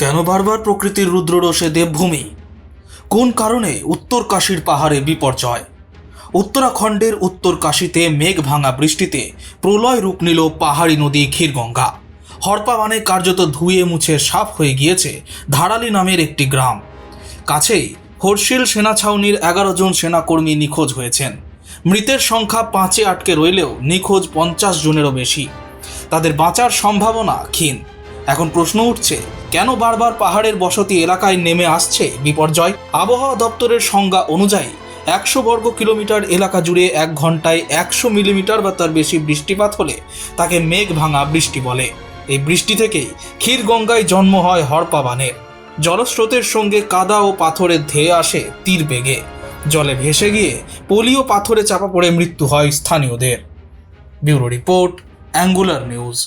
কেন বারবার প্রকৃতির রুদ্ররোষে দেবভূমি? কোন কারণে উত্তর কাশীর পাহাড়ে বিপর্যয়? উত্তরাখণ্ডের উত্তর কাশীতে মেঘ ভাঙা বৃষ্টিতে প্রলয় রূপ নিল পাহাড়ি নদী ক্ষীরগঙ্গা। হরপা মানে কার্যত ধুয়ে মুছে সাফ হয়ে গিয়েছে ধারালি নামের একটি গ্রাম। কাছেই হর্ষিল সেনা ছাউনির এগারো জন সেনাকর্মী নিখোঁজ হয়েছেন। মৃতের সংখ্যা পাঁচে আটকে রইলেও নিখোঁজ পঞ্চাশ জনেরও বেশি। তাদের বাঁচার সম্ভাবনা ক্ষীণ। এখন প্রশ্ন উঠছে, কেন বারবার পাহাড়ের বসতি এলাকায় নেমে আসছে বিপর্যয়? আবহাওয়া দপ্তরের সংজ্ঞা অনুযায়ী, একশো বর্গ কিলোমিটার এলাকা জুড়ে এক ঘন্টায় একশো মিলিমিটার বা তার বেশি বৃষ্টিপাত হলে তাকে মেঘ ভাঙা বৃষ্টি বলে। এই বৃষ্টি থেকেই ক্ষীরগঙ্গায় জন্ম হয় হরপাবানের জলস্রোতের সঙ্গে কাদা ও পাথরের ধেয়ে আসে তীর বেগে। জলে ভেসে গিয়ে পলিও পাথরে চাপা পড়ে মৃত্যু হয় স্থানীয়দের। Bureau report, angular news.